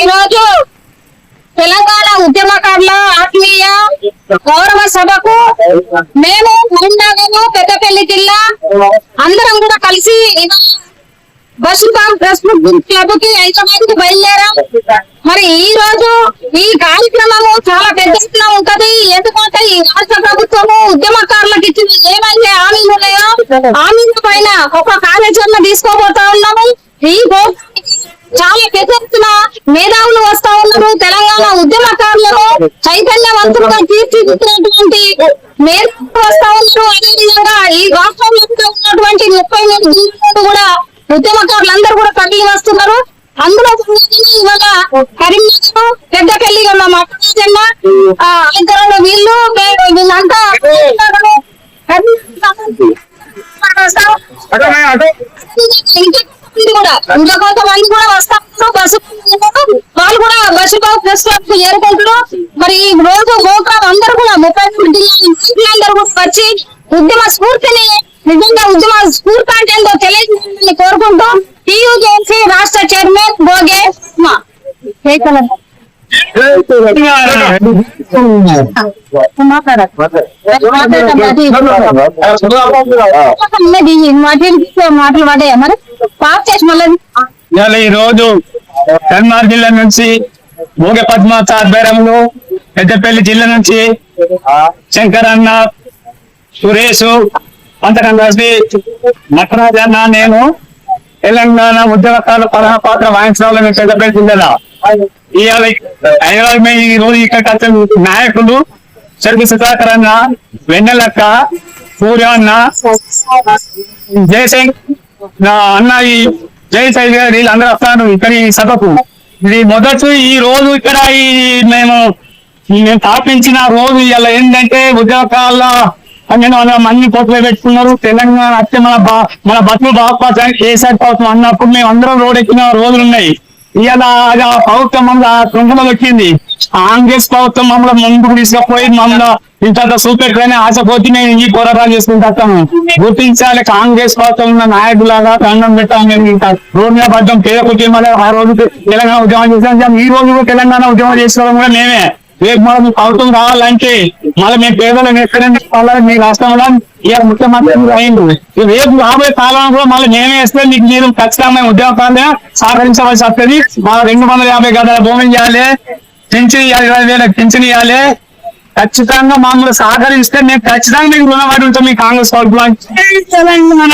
ఈరోజు తెలంగాణ ఉద్యమకారుల ఆత్మీయ గౌరవ సభకు మేము కరీంనగర్ పెద్దపల్లి జిల్లా అందరం కూడా కలిసి బస్ బస్సు క్లబ్కి హైదరాబాద్కి బయలుదేరాం. మరి ఈ రోజు ఈ కార్యక్రమము చాలా పెద్ద ఎత్తున ఉంటది. ఎందుకంటే ఈ రాష్ట్ర ప్రభుత్వము ఉద్యమకారులకు ఇచ్చిన ఏమైతే హామీలు ఉన్నాయో హామీల పైన ఒక కార్యాచరణ తీసుకోబోతా ఉన్నాము. ఈ చాలా పెద్ద మేధావులు వస్తా ఉన్నారు. తెలంగాణ ఉద్యమకారులను చైతన్యవంతులుగా తీర్చిదిద్దినటువంటి మేధావులు వస్తా ఉన్నారు. అదేవిధంగా ఈ రాష్ట్రంలో ఉన్నటువంటి ముప్పై జిల్లాలు కూడా ఉద్యమకారులందరూ కూడా కదిలి వస్తున్నారు. అందులో ఇవాళ కరీంనగర్ పెద్దపల్లి ఉన్న మక్కజన్న ఇద్దరు వీళ్ళు వీళ్ళంతా కొంతమంది కూడా ఇంకా కొంతమంది కూడా వస్తా ఉన్నారు బస్సు వాళ్ళు కూడా బస్సు క్లబ్ చేరుకుంటున్నారు మరి ఈ రోజు ప్రోగ్రామ్ అందరూ కూడా ముప్పై కూడా వచ్చి ఉద్యమ స్ఫూర్తిని నిజంగా ఉద్యమ స్ఫూర్తి అంటే ఏందో తెలియజేయాలని కోరుకుంటూ టీయూజేసీ రాష్ట్ర చైర్మన్ భోగే ఉమా. మాట్లాడి మరి ఇవాళ ఈ రోజు కన్మార్ జిల్లా నుంచి భోగ పద్మాత ఆధ్వర్యంలో పెద్దపల్లి జిల్లా నుంచి శంకర్ అన్న సురేష్ అంతకం కలిసి నటరాజ్ అన్న నేను తెలంగాణ ఉద్యమకాల ప్రధాన పాత్ర వాయించడం పెద్దపల్లి జిల్లాలో. ఇవాళ హైదరాబాద్ మీద ఈ రోజు ఇక్కడ నాయకులు చెరుకు సుధాకర్ అన్న వెన్నెలక్క సూర్య అన్న జయశంక్ నా అన్న ఈ జై సైజ్ గారు వీళ్ళందరూ వస్తాను ఇక్కడ ఈ సభకు. ఇది మొదటి ఈ రోజు ఇక్కడ ఈ మేము మేము స్థాపించిన రోజు ఇలా ఏంటంటే ఉద్యోగాల నేను మంది పోట్లు పెట్టుకున్నారు. తెలంగాణ అంటే మన బా మన బతులు బాగుపడడానికి సైడ్ ప్రభుత్వం అన్నప్పుడు మేము అందరం రోడ్ ఎక్కిన రోజులు ఉన్నాయి. ఇవాళ ప్రభుత్వం మమ్మల్ని కుంకుమ వచ్చింది కాంగ్రెస్ ప్రభుత్వం మమ్మల్ని ముందుకు తీసుకుపోయి మమ్మల్ని ఇంత చూపెట్టుకుని ఆశపోతే మేము ఈ పోరాటాలు చేసుకుంటాము గుర్తించాలి కాంగ్రెస్ ప్రభుత్వం ఉన్న నాయకులాగా దండం పెట్టాం మేము ఇంకా రోడ్ మీద పడ్డం పేద కుటుంబాలు ఆ రోజు తెలంగాణ ఉద్యమం చేసాం ఈ రోజు కూడా తెలంగాణ ఉద్యమం చేసుకోవడం కూడా మేమే. రేపు మనం ప్రభుత్వం రావాలంటే మళ్ళీ మేము పేదలను ఎక్కడంటే వాళ్ళని మీ రాష్ట్రంలో ఇవాళ ముఖ్యమంత్రి మీరు ఈ రేపు రాబోయే కాలంలో కూడా మళ్ళీ మేమే వేస్తే మీకు మీరు ఖచ్చితంగా ఉద్యోగాలు సహకరించవలసి వస్తుంది. మా రెండు వందల యాభై గదాల భూమి ఇవ్వాలి. పింఛన్ ఇవ్వాలి ఇరవై వేలకు పింఛన్ ఇవ్వాలి. ఖచ్చితంగా మామూలు సహకరిస్తే మేము ఖచ్చితంగా మీకు రుణపడి ఉంటాం మీ కాంగ్రెస్ ప్రభుత్వం తెలంగాణ.